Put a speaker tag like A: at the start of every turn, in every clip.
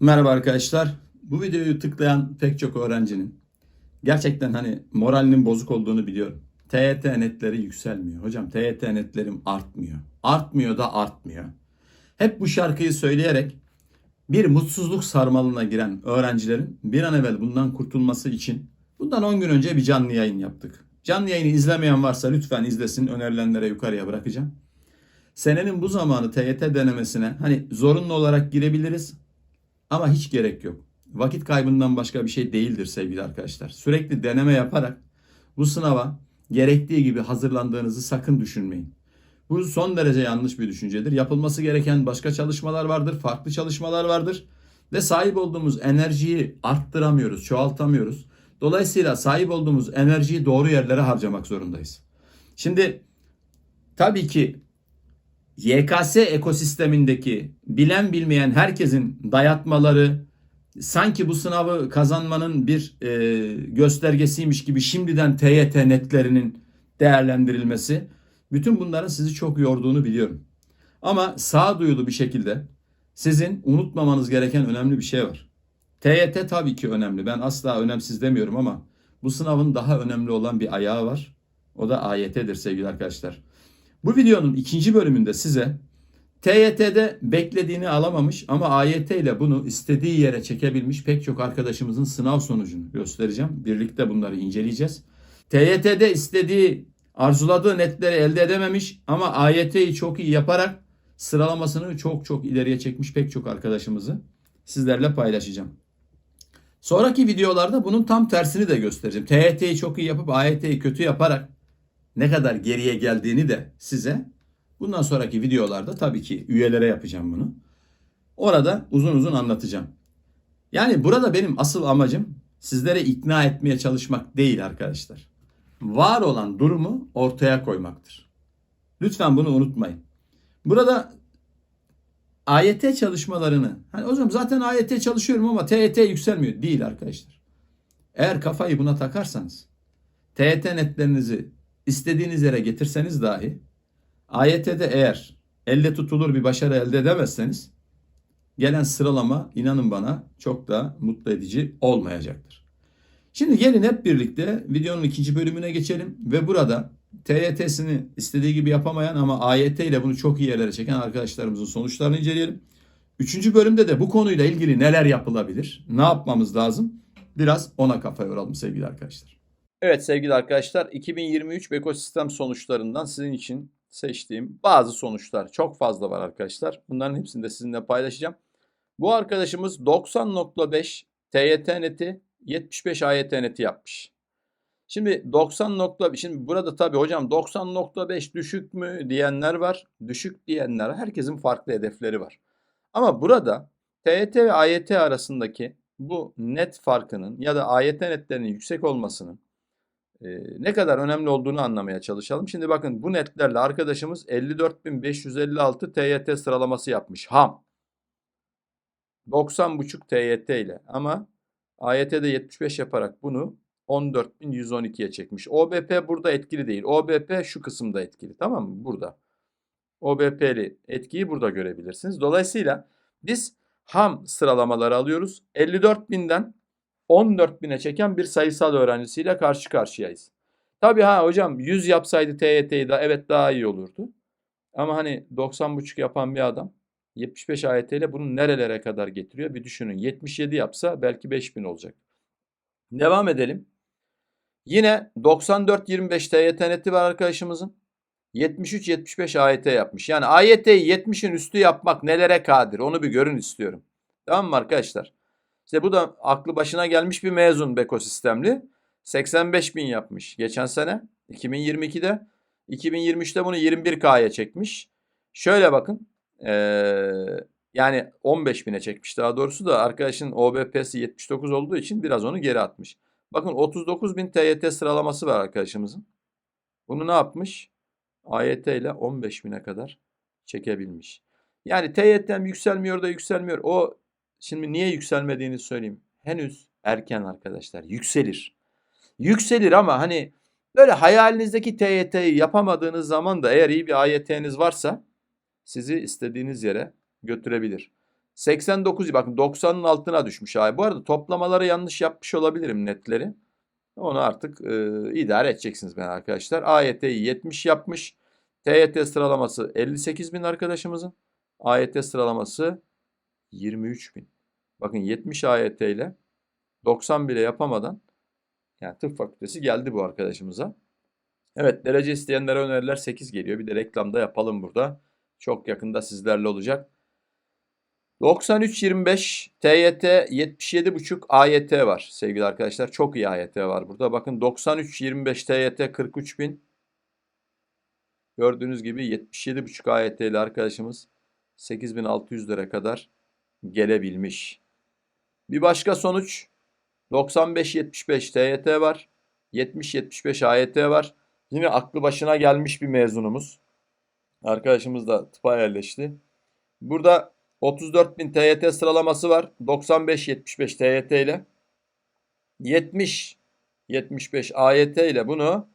A: Merhaba arkadaşlar. Bu videoyu tıklayan pek çok öğrencinin gerçekten hani moralinin bozuk olduğunu biliyorum. TYT netleri yükselmiyor. Hocam TYT netlerim artmıyor. Artmıyor da artmıyor. Hep bu şarkıyı söyleyerek bir mutsuzluk sarmalına giren öğrencilerin bir an evvel bundan kurtulması için bundan 10 gün önce bir canlı yayın yaptık. Canlı yayını izlemeyen varsa lütfen izlesin. Önerilenlere yukarıya bırakacağım. Senenin bu zamanı TYT denemesine hani zorunlu olarak girebiliriz ama hiç gerek yok. Vakit kaybından başka bir şey değildir sevgili arkadaşlar. Sürekli deneme yaparak bu sınava gerektiği gibi hazırlandığınızı sakın düşünmeyin. Bu son derece yanlış bir düşüncedir. Yapılması gereken başka çalışmalar vardır, farklı çalışmalar vardır ve sahip olduğumuz enerjiyi arttıramıyoruz, çoğaltamıyoruz. Dolayısıyla sahip olduğumuz enerjiyi doğru yerlere harcamak zorundayız. Şimdi tabii ki YKS ekosistemindeki bilen bilmeyen herkesin dayatmaları sanki bu sınavı kazanmanın bir e, göstergesiymiş gibi şimdiden TYT netlerinin değerlendirilmesi bütün bunların sizi çok yorduğunu biliyorum. Ama sağduyulu bir şekilde sizin unutmamanız gereken önemli bir şey var. TYT tabii ki önemli. Ben asla önemsiz demiyorum ama bu sınavın daha önemli olan bir ayağı var. O da AYT'dir sevgili arkadaşlar. Bu videonun ikinci bölümünde size TYT'de beklediğini alamamış ama AYT ile bunu istediği yere çekebilmiş pek çok arkadaşımızın sınav sonucunu göstereceğim. Birlikte bunları inceleyeceğiz. TYT'de istediği, arzuladığı netleri elde edememiş ama AYT'yi çok iyi yaparak sıralamasını çok çok ileriye çekmiş pek çok arkadaşımızı sizlerle paylaşacağım. Sonraki videolarda bunun tam tersini de göstereceğim. TYT'yi çok iyi yapıp AYT'yi kötü yaparak ne kadar geriye geldiğini de size bundan sonraki videolarda tabii ki üyelere yapacağım bunu. Orada uzun uzun anlatacağım. Yani burada benim asıl amacım sizlere ikna etmeye çalışmak değil arkadaşlar. Var olan durumu ortaya koymaktır. Lütfen bunu unutmayın. Burada AYT çalışmalarını, hani hocam zaten AYT çalışıyorum ama TYT yükselmiyor. Değil arkadaşlar. Eğer kafayı buna takarsanız, TYT netlerinizi istediğiniz yere getirseniz dahi AYT'de eğer elle tutulur bir başarı elde edemezseniz gelen sıralama inanın bana çok da mutlu edici olmayacaktır. Şimdi gelin hep birlikte videonun ikinci bölümüne geçelim ve burada TYT'sini istediği gibi yapamayan ama AYT ile bunu çok iyi yerlere çeken arkadaşlarımızın sonuçlarını inceleyelim. Üçüncü bölümde de bu konuyla ilgili neler yapılabilir, ne yapmamız lazım biraz ona kafa yoralım sevgili arkadaşlar. Evet sevgili arkadaşlar 2023 ekosistem sonuçlarından sizin için seçtiğim bazı sonuçlar çok fazla var arkadaşlar. Bunların hepsini de sizinle paylaşacağım. Bu arkadaşımız 90.5 TYT neti 75 AYT neti yapmış. Şimdi 90 nokta şimdi burada tabii hocam 90.5 düşük mü diyenler var. Düşük diyenler herkesin farklı hedefleri var. Ama burada TYT ve AYT arasındaki bu net farkının ya da AYT netlerinin yüksek olmasının e, ne kadar önemli olduğunu anlamaya çalışalım. Şimdi bakın bu netlerle arkadaşımız 54.556 TYT sıralaması yapmış. Ham. 90.5 TYT ile ama AYT'de 75 yaparak bunu 14.112'ye çekmiş. OBP burada etkili değil. OBP şu kısımda etkili. Tamam mı? Burada. OBP'li etkiyi burada görebilirsiniz. Dolayısıyla biz ham sıralamaları alıyoruz. 54.000'den 14.000'e çeken bir sayısal öğrencisiyle karşı karşıyayız. Tabii ha hocam 100 yapsaydı TYT'yi de evet daha iyi olurdu. Ama hani 90.5 yapan bir adam 75 AYT ile bunu nerelere kadar getiriyor bir düşünün. 77 yapsa belki 5000 olacak. Devam edelim. Yine 94-25 TYT neti var arkadaşımızın. 73-75 AYT yapmış. Yani AYT'yi 70'in üstü yapmak nelere kadir onu bir görün istiyorum. Tamam mı arkadaşlar? İşte bu da aklı başına gelmiş bir mezun Beko sistemli. 85 bin yapmış geçen sene 2022'de. 2023'te bunu 21K'ya çekmiş. Şöyle bakın. Ee, yani 15 bine çekmiş daha doğrusu da arkadaşın OBP'si 79 olduğu için biraz onu geri atmış. Bakın 39 bin TYT sıralaması var arkadaşımızın. Bunu ne yapmış? AYT ile 15 bine kadar çekebilmiş. Yani TYT'm yükselmiyor da yükselmiyor. O şimdi niye yükselmediğini söyleyeyim. Henüz erken arkadaşlar. Yükselir. Yükselir ama hani böyle hayalinizdeki TYT'yi yapamadığınız zaman da eğer iyi bir AYT'niz varsa sizi istediğiniz yere götürebilir. 89 bakın 90'ın altına düşmüş ay. Bu arada toplamaları yanlış yapmış olabilirim netleri. Onu artık e, idare edeceksiniz ben arkadaşlar. AYT'yi 70 yapmış. TYT sıralaması 58 bin arkadaşımızın. AYT sıralaması 23 bin. Bakın 70 AYT ile 90 bile yapamadan yani tıp fakültesi geldi bu arkadaşımıza. Evet derece isteyenlere öneriler 8 geliyor. Bir de reklamda yapalım burada. Çok yakında sizlerle olacak. 93-25 TYT 77.5 AYT var sevgili arkadaşlar. Çok iyi AYT var burada. Bakın 93-25 TYT 43 bin. Gördüğünüz gibi 77.5 AYT ile arkadaşımız 8600 lira kadar gelebilmiş. Bir başka sonuç 95-75 TYT var. 70-75 AYT var. Yine aklı başına gelmiş bir mezunumuz. Arkadaşımız da tıpa yerleşti. Burada 34.000 TYT sıralaması var. 95-75 TYT ile. 70-75 AYT ile bunu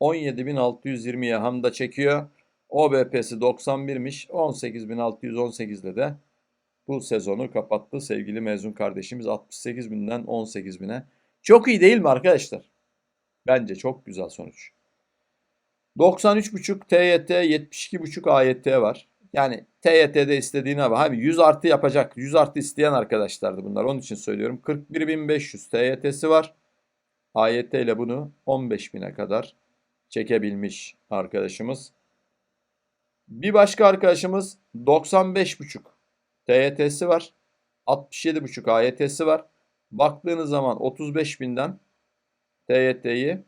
A: 17.620'ye hamda çekiyor. OBP'si 91'miş. 18.618 ile de bu sezonu kapattı sevgili mezun kardeşimiz 68.000'den 18.000'e. Çok iyi değil mi arkadaşlar? Bence çok güzel sonuç. 93.5 TYT, 72.5 AYT var. Yani TYT'de istediğine bak. Abi 100 artı yapacak. 100 artı isteyen arkadaşlardı bunlar. Onun için söylüyorum. 41.500 TYT'si var. AYT ile bunu 15.000'e kadar çekebilmiş arkadaşımız. Bir başka arkadaşımız 95.5 TYT'si var. 67,5 AYT'si var. Baktığınız zaman 35.000'den TYT'yi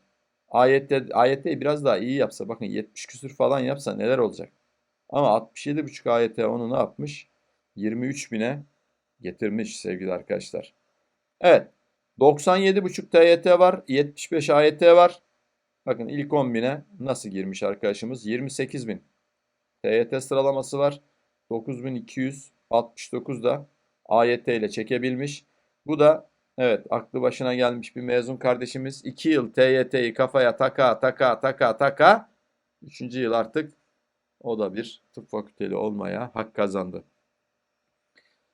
A: AYT, AYT'yi biraz daha iyi yapsa bakın 70 küsür falan yapsa neler olacak? Ama 67,5 AYT onu ne yapmış? 23.000'e getirmiş sevgili arkadaşlar. Evet 97,5 TYT var. 75 AYT var. Bakın ilk 10.000'e nasıl girmiş arkadaşımız? 28.000 TYT sıralaması var. 9200 69'da AYT ile çekebilmiş. Bu da evet aklı başına gelmiş bir mezun kardeşimiz. 2 yıl TYT'yi kafaya taka taka taka taka 3. yıl artık o da bir tıp fakülteli olmaya hak kazandı.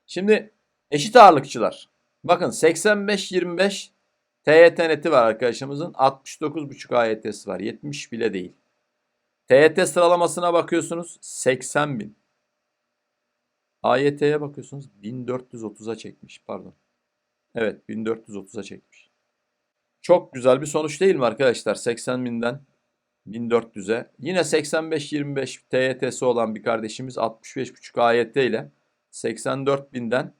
A: Şimdi eşit ağırlıkçılar. Bakın 85-25 TYT neti var arkadaşımızın. 69,5 AYT'si var. 70 bile değil. TYT sıralamasına bakıyorsunuz 80 bin. AYT'ye bakıyorsunuz 1430'a çekmiş pardon. Evet 1430'a çekmiş. Çok güzel bir sonuç değil mi arkadaşlar? 80 binden 1400'e. Yine 85-25 TYT'si olan bir kardeşimiz 65.5 AYT ile 84 binden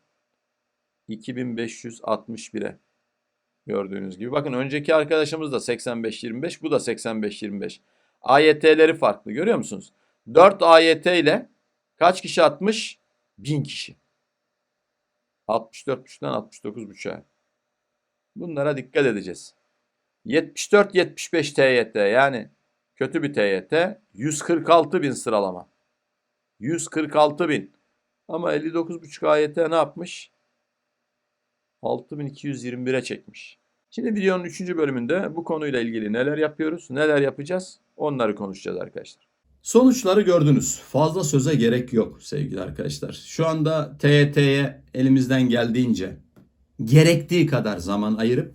A: 2561'e gördüğünüz gibi. Bakın önceki arkadaşımız da 85-25 bu da 85-25. AYT'leri farklı görüyor musunuz? 4 AYT ile kaç kişi atmış? 1000 kişi. 64.5'dan 69.5'a. Bunlara dikkat edeceğiz. 74-75 TYT yani kötü bir TYT 146 bin sıralama. 146 bin. Ama 59.5 AYT ne yapmış? 6221'e çekmiş. Şimdi videonun 3. bölümünde bu konuyla ilgili neler yapıyoruz, neler yapacağız onları konuşacağız arkadaşlar. Sonuçları gördünüz. Fazla söze gerek yok sevgili arkadaşlar. Şu anda TYT'ye elimizden geldiğince gerektiği kadar zaman ayırıp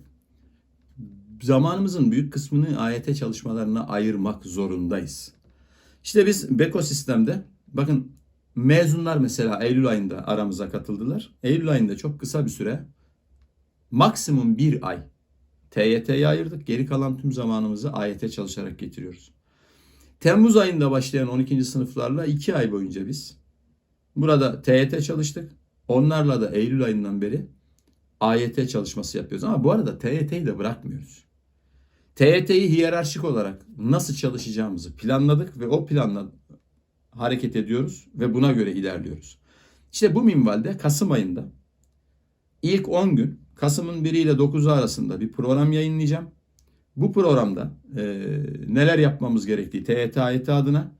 A: zamanımızın büyük kısmını AYT çalışmalarına ayırmak zorundayız. İşte biz Beko sistemde bakın mezunlar mesela Eylül ayında aramıza katıldılar. Eylül ayında çok kısa bir süre maksimum bir ay TYT'ye ayırdık. Geri kalan tüm zamanımızı AYT çalışarak getiriyoruz. Temmuz ayında başlayan 12. sınıflarla 2 ay boyunca biz burada TYT çalıştık. Onlarla da Eylül ayından beri AYT çalışması yapıyoruz. Ama bu arada TYT'yi de bırakmıyoruz. TYT'yi hiyerarşik olarak nasıl çalışacağımızı planladık ve o planla hareket ediyoruz ve buna göre ilerliyoruz. İşte bu minvalde Kasım ayında ilk 10 gün Kasım'ın 1 ile 9'u arasında bir program yayınlayacağım. Bu programda e, neler yapmamız gerektiği TYT AYT adına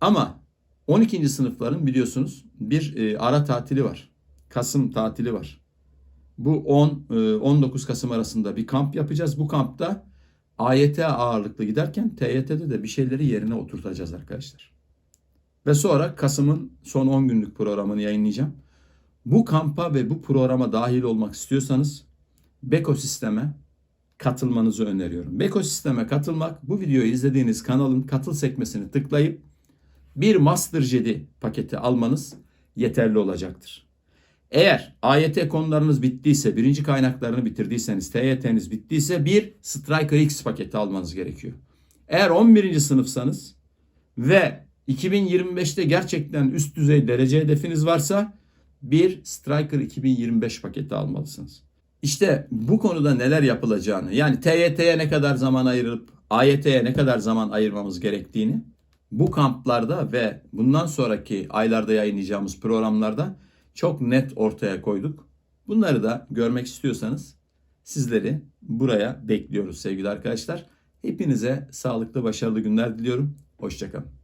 A: ama 12. sınıfların biliyorsunuz bir e, ara tatili var. Kasım tatili var. Bu 10 e, 19 Kasım arasında bir kamp yapacağız. Bu kampta AYT ağırlıklı giderken TYT'de de bir şeyleri yerine oturtacağız arkadaşlar. Ve sonra Kasım'ın son 10 günlük programını yayınlayacağım. Bu kampa ve bu programa dahil olmak istiyorsanız Beko sisteme katılmanızı öneriyorum. Beko sisteme katılmak bu videoyu izlediğiniz kanalın katıl sekmesini tıklayıp bir Master Jedi paketi almanız yeterli olacaktır. Eğer AYT konularınız bittiyse, birinci kaynaklarını bitirdiyseniz, TYT'niz bittiyse bir Striker X paketi almanız gerekiyor. Eğer 11. sınıfsanız ve 2025'te gerçekten üst düzey derece hedefiniz varsa bir Striker 2025 paketi almalısınız. İşte bu konuda neler yapılacağını yani TYT'ye ne kadar zaman ayırıp AYT'ye ne kadar zaman ayırmamız gerektiğini bu kamplarda ve bundan sonraki aylarda yayınlayacağımız programlarda çok net ortaya koyduk. Bunları da görmek istiyorsanız sizleri buraya bekliyoruz sevgili arkadaşlar. Hepinize sağlıklı başarılı günler diliyorum. Hoşçakalın.